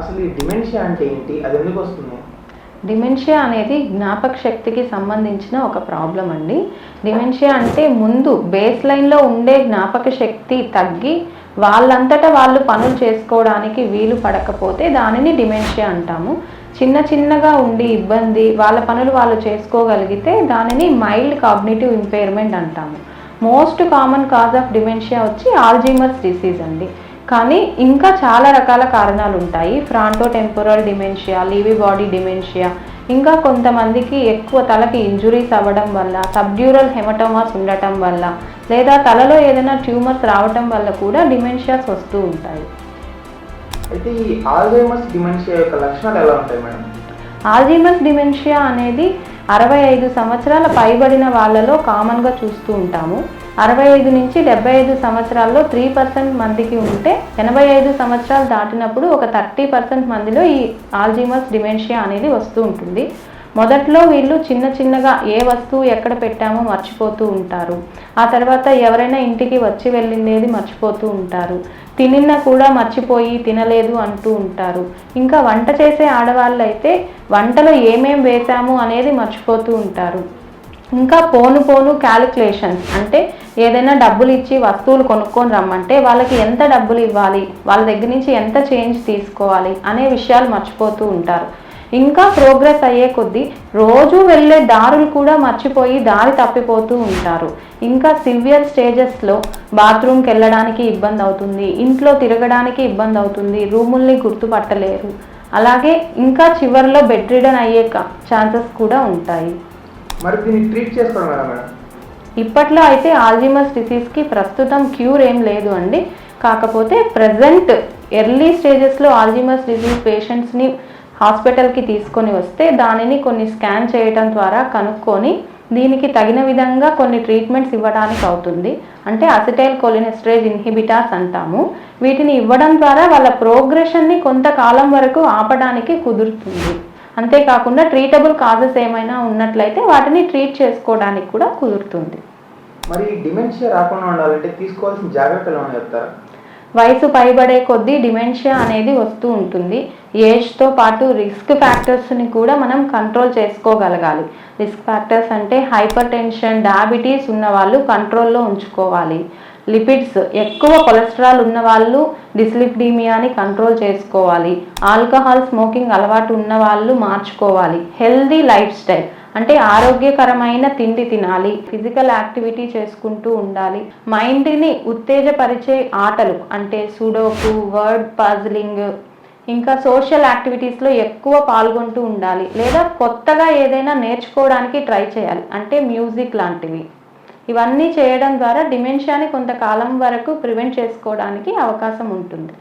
అసలు ఈ డిమెన్షియా అంటే ఏంటి? అది ఎందుకు వస్తుంది? డిమెన్షియా అనేది జ్ఞాపక శక్తికి సంబంధించిన ఒక ప్రాబ్లం అండి. డిమెన్షియా అంటే ముందు బేస్ లైన్లో ఉండే జ్ఞాపక శక్తి తగ్గి వాళ్ళంతటా వాళ్ళు పనులు చేసుకోవడానికి వీలు పడకపోతే దానిని డిమెన్షియా అంటాము. చిన్న చిన్నగా ఉండి ఇబ్బంది వాళ్ళ పనులు వాళ్ళు చేసుకోగలిగితే దానిని మైల్డ్ కాగ్నేటివ్ ఇంపైర్మెంట్ అంటాము. Most common cause of dementia వచ్చి ఆల్జీమర్స్ డిసీజ్ అండి. కానీ ఇంకా చాలా రకాల కారణాలు ఉంటాయి fronto temporal dementia Lewy body dementia ఇంకా కొంతమందికి ఎక్కువ తలకి ఇంజురీస్ అవ్వడం వల్ల సబ్డ్యూరల్ హెమటోమాస్ ఉండటం వల్ల లేదా తలలో ఏదైనా ట్యూమర్స్ రావటం వల్ల కూడా డిమెన్షియాస్ వస్తూ ఉంటాయి. అయితే ఈ ఆల్జైమర్స్ డిమెన్షియా యొక్క లక్షణాలు ఎలా ఉంటాయి మేడం? ఆల్జీమస్ డిమెన్షియా అనేది అరవై ఐదు సంవత్సరాల పైబడిన వాళ్ళలో కామన్గా చూస్తూ ఉంటాము. అరవై ఐదు నుంచి డెబ్బై ఐదు సంవత్సరాల్లో త్రీ పర్సెంట్ మందికి ఉంటే ఎనభై ఐదు సంవత్సరాలు దాటినప్పుడు ఒక థర్టీ పర్సెంట్ మందిలో ఈ ఆల్జీమస్ డిమెన్షియా అనేది వస్తూ ఉంటుంది. మొదట్లో వీళ్ళు చిన్న చిన్నగా ఏ వస్తువు ఎక్కడ పెట్టామో మర్చిపోతూ ఉంటారు. ఆ తర్వాత ఎవరైనా ఇంటికి వచ్చి వెళ్ళిందేది మర్చిపోతూ ఉంటారు. తినిన కూడా మర్చిపోయి తినలేదు అంటూ ఉంటారు. ఇంకా వంట చేసే ఆడవాళ్ళు అయితే వంటలో ఏమేం వేశాము అనేది మర్చిపోతూ ఉంటారు. ఇంకా పోను పోను క్యాలిక్యులేషన్స్ అంటే ఏదైనా డబ్బులు ఇచ్చి వస్తువులు కొనుక్కొని రమ్మంటే వాళ్ళకి ఎంత డబ్బులు ఇవ్వాలి? వాళ్ళ దగ్గర నుంచి ఎంత చేంజ్ తీసుకోవాలి? అనే విషయాలు మర్చిపోతూ ఉంటారు. ఇంకా ప్రోగ్రెస్ అయ్యే కొద్దీ రోజు వెళ్ళే దారులు కూడా మర్చిపోయి దారి తప్పిపోతూ ఉంటారు. ఇంకా సివియర్ స్టేజెస్లో బాత్రూమ్కి వెళ్ళడానికి ఇబ్బంది అవుతుంది. ఇంట్లో తిరగడానికి ఇబ్బంది అవుతుంది. రూముల్ని గుర్తుపట్టలేరు. అలాగే ఇంకా చివరిలో బెడ్ రిడన్ అయ్యే ఛాన్సెస్ కూడా ఉంటాయి. మరి దీన్ని ట్రీట్ చేసుకోవడం ఎలా మేడం? ఇప్పట్లో అయితే ఆల్జిమస్ డిసీజ్కి ప్రస్తుతం క్యూర్ ఏం లేదు అండి. కాకపోతే ప్రజెంట్ ఎర్లీ స్టేజెస్లో ఆల్జిమస్ డిసీజ్ పేషెంట్స్ని హాస్పిటల్కి తీసుకొని వస్తే దానిని కొన్ని స్కాన్ చేయటం ద్వారా కనుక్కొని దీనికి తగిన విధంగా కొన్ని ట్రీట్మెంట్స్ ఇవ్వడానికి అవుతుంది. అంటే అసిటైల్ కొలినెస్ట్రేజ్ ఇన్హిబిటాస్ అంటాము. వీటిని ఇవ్వడం ద్వారా వాళ్ళ ప్రోగ్రెషన్ని కొంతకాలం వరకు ఆపడానికి కుదురుతుంది. అంతేకాకుండా ట్రీటబుల్ కాజెస్ ఏమైనా ఉన్నట్లయితే వాటిని ట్రీట్ చేసుకోవడానికి కూడా కుదురుతుంది. మరి డిమెన్షియా రాకుండా ఉండాలంటే తీసుకోవాల్సిన జాగ్రత్తలు ఏమైనా చెప్తారా? వయసు పైబడే కొద్దీ డిమెన్షియా అనేది వస్తూ ఉంటుంది. ఏజ్తో పాటు రిస్క్ ఫ్యాక్టర్స్ని కూడా మనం కంట్రోల్ చేసుకోగలగాలి. రిస్క్ ఫ్యాక్టర్స్ అంటే హైపర్ టెన్షన్ డయాబెటీస్ ఉన్న వాళ్ళు కంట్రోల్లో ఉంచుకోవాలి. లిపిడ్స్. ఎక్కువ కొలెస్ట్రాల్ ఉన్న వాళ్ళు డిస్లిప్డీమియాని కంట్రోల్ చేసుకోవాలి. ఆల్కహాల్ స్మోకింగ్ అలవాటు ఉన్న వాళ్ళు మార్చుకోవాలి. హెల్దీ లైఫ్ స్టైల్ అంటే ఆరోగ్యకరమైన తిండి తినాలి. ఫిజికల్ యాక్టివిటీ చేసుకుంటూ ఉండాలి. మైండ్ని ఉత్తేజపరిచే ఆటలు అంటే సుడోకు వర్డ్ పజిలింగ్ ఇంకా సోషల్ యాక్టివిటీస్లో ఎక్కువ పాల్గొంటూ ఉండాలి. లేదా కొత్తగా ఏదైనా నేర్చుకోవడానికి ట్రై చేయాలి. అంటే మ్యూజిక్ లాంటివి. ఇవన్నీ చేయడం ద్వారా డిమెన్షియాని కొంతకాలం వరకు ప్రివెంట్ చేసుకోవడానికి అవకాశం ఉంటుంది.